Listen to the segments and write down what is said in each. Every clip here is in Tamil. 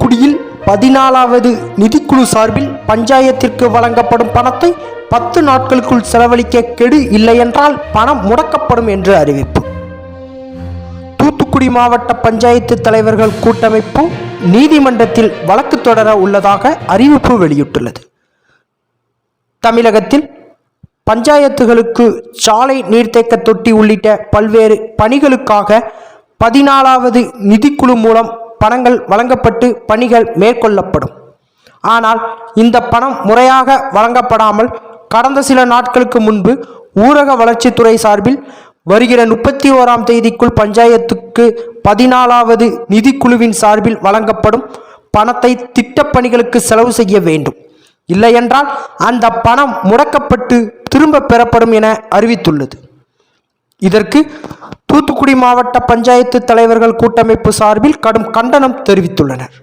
தூத்துக்குடியில் பதினாலாவது நிதிக்குழு சார்பில் பஞ்சாயத்திற்கு வழங்கப்படும் பணத்தை பத்து நாட்களுக்குள் செலவழிக்க கெடு இல்லையென்றால் பணம் முடக்கப்படும் என்று அறிவிப்பு. தூத்துக்குடி மாவட்ட பஞ்சாயத்து தலைவர்கள் கூட்டமைப்பு நீதிமன்றத்தில் வழக்கு தொடர உள்ளதாக அறிவிப்பு வெளியிட்டுள்ளது. தமிழகத்தில் பஞ்சாயத்துகளுக்கு சாலை நீர்த்தேக்க தொட்டி உள்ளிட்ட பல்வேறு பணிகளுக்காக பதினாலாவது நிதிக்குழு மூலம் பணங்கள் வழங்கப்பட்டு பணிகள் மேற்கொள்ளப்படும். ஆனால் இந்த பணம் முறையாக வழங்கப்படாமல் கடந்த சில நாட்களுக்கு முன்பு ஊரக வளர்ச்சித்துறை சார்பில் வருகிற முப்பத்தி ஓராம் தேதிக்குள் பஞ்சாயத்துக்கு பதினாலாவது நிதிக்குழுவின் சார்பில் வழங்கப்படும் பணத்தை திட்டப்பணிகளுக்கு செலவு செய்ய வேண்டும். இல்லையென்றால் அந்த பணம் முடக்கப்பட்டு திரும்ப பெறப்படும் என அறிவித்துள்ளது. இதற்கு தூத்துக்குடி மாவட்ட பஞ்சாயத்து தலைவர்கள் கூட்டமைப்பு சார்பில் கடும் கண்டனம் தெரிவித்துள்ளனர்.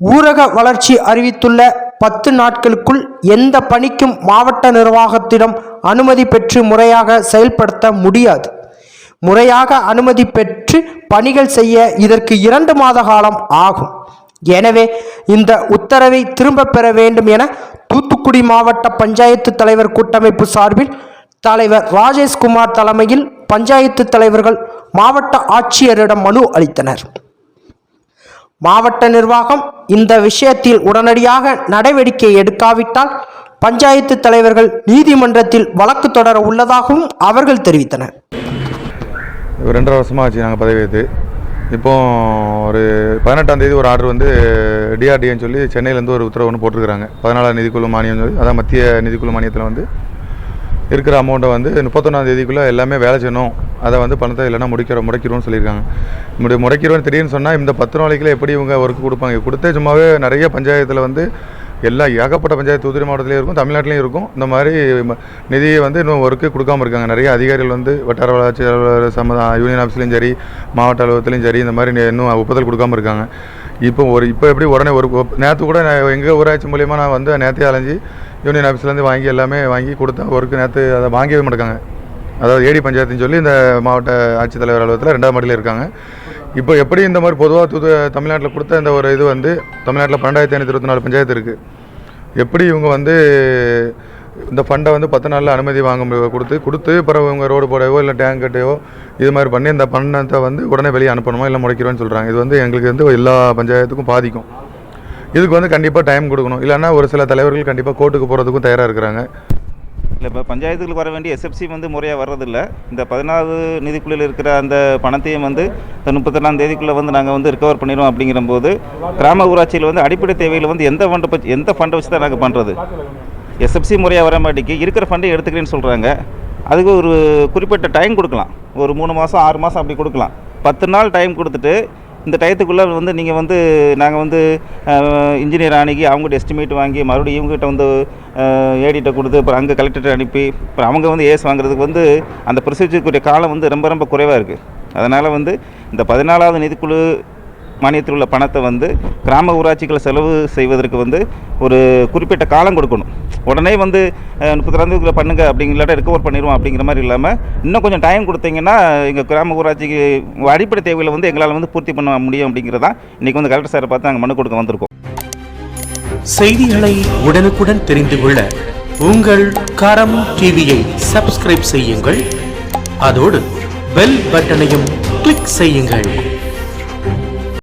ஊரக வளர்ச்சி அறிவித்துள்ள பத்து நாட்களுக்குள் எந்த பணிக்கும் மாவட்ட நிர்வாகத்திடம் அனுமதி பெற்று முறையாக செயல்படுத்த முடியாது. முறையாக அனுமதி பெற்று பணிகள் செய்ய இதற்கு இரண்டு மாத காலம் ஆகும். எனவே இந்த உத்தரவை திரும்ப பெற வேண்டும் என தூத்துக்குடி மாவட்ட பஞ்சாயத்து தலைவர் கூட்டமைப்பு சார்பில் தலைவர் ராஜேஷ்குமார் தலைமையில் பஞ்சாயத்து தலைவர்கள் மாவட்ட ஆட்சியரிடம் மனு அளித்தனர். மாவட்ட நிர்வாகம் இந்த விஷயத்தில் உடனடியாக நடவடிக்கை எடுக்காவிட்டால் பஞ்சாயத்து தலைவர்கள் நீதிமன்றத்தில் வழக்கு தொடர உள்ளதாகவும் அவர்கள் தெரிவித்தனர். ஒரு ரெண்டரை வருஷமாக ஆச்சு நாங்கள் பதவி ஏற்று இப்போ ஒரு பதினெட்டாம் தேதி ஒரு ஆர்டர் வந்து டிஆர்டின்னு சொல்லி சென்னையிலேருந்து ஒரு உத்தரவு ஒன்று போட்டிருக்கிறாங்க. பதினாலாம் நிதிக்குழு மானியம் சொல்லி அதான் மத்திய நிதிக்குழு மானியத்தில் வந்து இருக்கிற அமௌண்ட்டை வந்து முப்பத்தொன்னாம் தேதிக்குள்ளே எல்லாமே வேலை செய்யணும். அதை வந்து பணத்தை இல்லைன்னா முடிக்கிற முடக்கிறோம்னு சொல்லியிருக்காங்க. முடி முடக்கிடுவோன்னு திடீர்னு சொன்னால் இந்த பத்து நாளைக்குள்ள எப்படி இவங்க ஒர்க் கொடுப்பாங்க? கொடுத்தே சும்மாவே நிறைய பஞ்சாயத்தில் வந்து எல்லா ஏகப்பட்ட பஞ்சாயத்து தூத்துக்குடி மாவட்டத்திலையும் இருக்கும் தமிழ்நாட்டிலையும் இருக்கும். இந்த மாதிரி ம- நிதியை வந்து இன்னும் ஒர்க்கு கொடுக்காம இருக்காங்க. நிறைய அதிகாரிகள் வந்து வட்டார வளர்ச்சி அலுவலர் சம்ம யூனியன் ஆஃபீஸ்லையும் சரி மாவட்ட அலுவலகத்துலையும் சரி இந்த மாதிரி இன்னும் ஒப்புதல் கொடுக்காம இருக்காங்க. இப்போ ஒரு இப்போ எப்படி உடனே ஒரு நேற்று கூட நான் எங்கள் ஊராட்சி மூலியமாக நான் வந்து நேற்றே அலைஞ்சி யூனியன் ஆஃபீஸ்லேருந்து வாங்கி எல்லாமே வாங்கி கொடுத்தேன் ஒர்க்கு நேற்று அதை வாங்கவே மாட்டாங்க அதாவது ஏடி பஞ்சாயத்துன்னு சொல்லி இந்த மாவட்ட ஆட்சித்தலைவர் அலுவலகத்தில் ரெண்டாம் மாடியில் இருக்காங்க. இப்போ எப்படி இந்த மாதிரி பொதுவாக தூது தமிழ்நாட்டில் கொடுத்த இந்த ஒரு இது வந்து தமிழ்நாட்டில் பன்னெண்டாயிரத்தி ஐநூற்றி இருபத்தி நாலு பஞ்சாயத்து இருக்குது எப்படி இவங்க வந்து இந்த ஃபண்டை வந்து பத்து நாளில் அனுமதி வாங்க மு- கொடுத்து கொடுத்து பிறகு இவங்க ரோடு போடவோ இல்லை டேங்க் கட்டையோ இது மாதிரி பண்ணி இந்த பணத்தை வந்து உடனே வெளியே அனுப்பணுமா இல்லை முடைக்கிறோன்னு சொல்கிறாங்க இது வந்து எங்களுக்கு வந்து எல்லா பஞ்சாயத்துக்கும் பாதிக்கும். இதுக்கு வந்து கண்டிப்பாக டைம் கொடுக்கணும். இல்லைன்னா ஒரு சில தலைவர்கள் கண்டிப்பாக கோர்ட்டுக்கு போகிறதுக்கும் தயாராக இருக்கிறாங்க. இல்லை இப்போ பஞ்சாயத்துகளுக்கு வர வேண்டிய எஸ்எஃப்சி வந்து முறையாக வர்றதில்ல. இந்த பதினாறு நிதிக்குள்ளில் இருக்கிற அந்த பணத்தையும் வந்து இந்த முப்பத்தெட்டாம் தேதிக்குள்ளே வந்து நாங்கள் வந்து ரிகவர் பண்ணிடுவோம் அப்படிங்கிற போது கிராம ஊராட்சியில் வந்து அடிப்படை தேவையில் வந்து எந்த ஃபண்டை வச்சு எந்த ஃபண்டை வச்சு தான் நாங்கள் பண்ணுறது எஸ்எஃப்சி முறையாக வர மாட்டேங்கி இருக்கிற ஃபண்டை எடுத்துக்கிறேன்னு சொல்கிறாங்க அதுக்கு ஒரு குறிப்பிட்ட டைம் கொடுக்கலாம். ஒரு மூணு மாதம் ஆறு மாதம் அப்படி கொடுக்கலாம். பத்து நாள் டைம் கொடுத்துட்டு இந்த டயத்துக்குள்ளே வந்து நீங்கள் வந்து நாங்கள் வந்து இன்ஜினியர் அணுகி அவங்ககிட்ட எஸ்டிமேட் வாங்கி மறுபடியும் இவங்ககிட்ட வந்து ஏடிட்ட கொடுத்து அப்புறம் அங்கே கலெக்டர்கிட்ட அனுப்பி அப்புறம் அவங்க வந்து ஏஸ் வாங்குறதுக்கு வந்து அந்த ப்ரொசீஜருக்குரிய காலம் வந்து ரொம்ப ரொம்ப குறைவாக இருக்குது அதனால் வந்து இந்த பதினாலாவது நிதிக்குழு மானியத்தில் உள்ள பணத்தை வந்து கிராம ஊராட்சிகளை செலவு செய்வதற்கு வந்து ஒரு குறிப்பிட்ட காலம் கொடுக்கணும். உடனே வந்து முப்பத்தி பண்ணுங்க அப்படிங்கிற ரிகவர் பண்ணிடுவோம் அப்படிங்கிற மாதிரி இல்லாமல் இன்னும் கொஞ்சம் டைம் கொடுத்தீங்கன்னா எங்கள் கிராம ஊராட்சிக்கு அடிப்படை தேவைகளை வந்து எங்களால் வந்து பூர்த்தி பண்ண முடியும் அப்படிங்கிறதான் இன்றைக்கி வந்து கலெக்டர் சாரை பார்த்து நாங்கள் மனு கொடுக்க வந்திருக்கோம். செய்திகளை உடனுக்குடன் தெரிந்து கொள்ள உங்கள் கரம் டிவியை சப்ஸ்கிரைப் செய்யுங்கள். அதோடு பெல் பட்டனையும் கிளிக் செய்யுங்கள்.